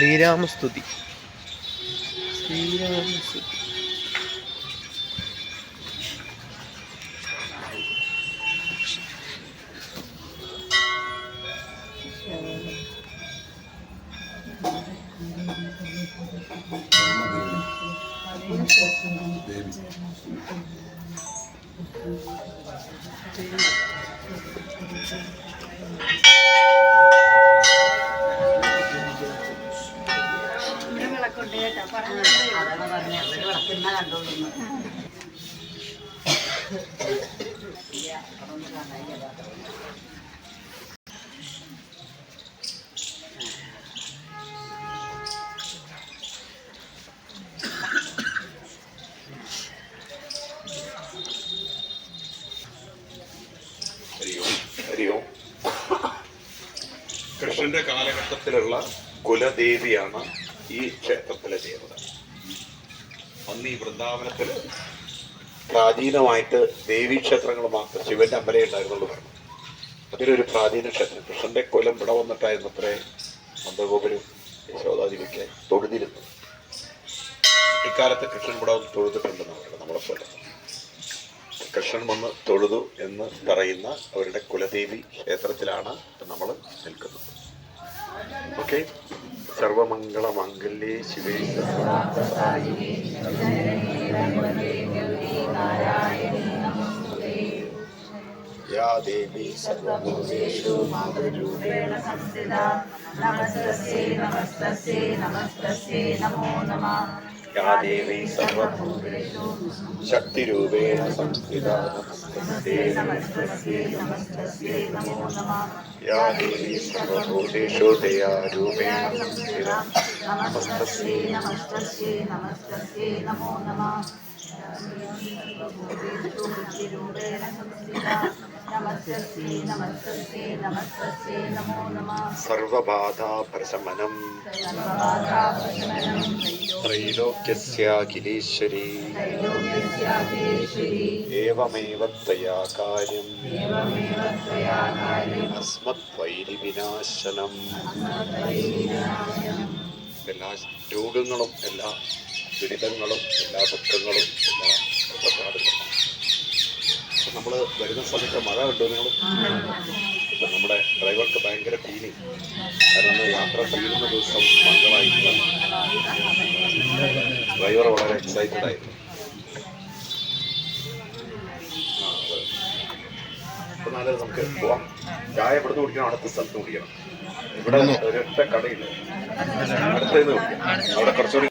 ശ്രീരാമസ്തുതി ശ്രീരാമസ്തുതി അതാണ് വിളക്കുന്ന കണ്ടോളുന്നു കൃഷ്ണന്റെ കാലഘട്ടത്തിലുള്ള കുലദേവിയാണ് ഈ ക്ഷേത്രത്തിലെ ദേവത. അന്ന് ഈ വൃന്ദാവനത്തിൽ പ്രാചീനമായിട്ട് ദേവീക്ഷേത്രങ്ങൾ മാത്രം ശിവന്റെ അമ്പലേ ഉണ്ടായിരുന്നുള്ളൂ. പറഞ്ഞു അതിലൊരു പ്രാചീന ക്ഷേത്രം. കൃഷ്ണന്റെ കൊലം ഇവിടെ വന്നിട്ടായിരുന്നു അത്രേ നന്ദഗോപുരം യശോദാദേവിക്ക് തൊഴുതിരുന്നു ഇക്കാലത്ത് കൃഷ്ണൻ ഇവിടെ വന്ന് തൊഴുതിട്ടുണ്ടെന്ന് പറയുന്നത് നമ്മളെ പോലെ. കൃഷ്ണൻ വന്ന് തൊഴുതു എന്ന് പറയുന്ന അവരുടെ കുലദേവി ക്ഷേത്രത്തിലാണ് നമ്മൾ നിൽക്കുന്നത്. ഓക്കെ സർവമംഗള മംഗല്യേ ശിവേ. യാ ദേവി സർവഭൂതേഷു മാതൃരൂപേണ നമസ്തസ്യേ നമസ്തസ്യേ നമസ്തസ്യേ നമോ നമഃ. യാ ദേവി സർവഭൂതേഷു ശക്തിരൂപേണ സംസ്ഥിത നമസ്തേ നമസ്തസ്യേ നമസ്തസ്യേ നമോ നമഃ യാ ദേവി സർവഭൂതേഷു ദയാരൂപേണ സംസ്ഥിത നമസ്തസ്യേ നമസ്തസ്യേ നമസ്തസ്യേ നമോ നമഃ ത്രൈലോക്യസ്യാഖിലേശ്വരി അസ്മദ്വൈരിവിനാശനം എല്ലാ രോഗങ്ങളും എല്ലാ ദുരിതങ്ങളും എല്ലാ ദുഃഖങ്ങളും എല്ലാ കഷ്ടപ്പാടുകളും നമ്മൾ വരുന്ന സമയത്ത് മഴ കണ്ടു നമ്മുടെ ഡ്രൈവർക്ക് ഭയങ്കര ഫീലിംഗ് കാരണം യാത്ര തീരുന്ന ദിവസം മംഗളായിട്ട് ഡ്രൈവർ വളരെ എക്സൈറ്റഡ് ആയിരുന്നു. അപ്പൊ നാളെ നമുക്ക് പോവാം. ചായ ഇവിടുന്ന് കുടിക്കണം അടുത്ത സ്ഥലത്ത് കുടിക്കണം. ഇവിടെ ഒരൊറ്റ കടയില്ല അടുത്തത് കുടിക്കാം. അവിടെ കുറച്ചുകൂടി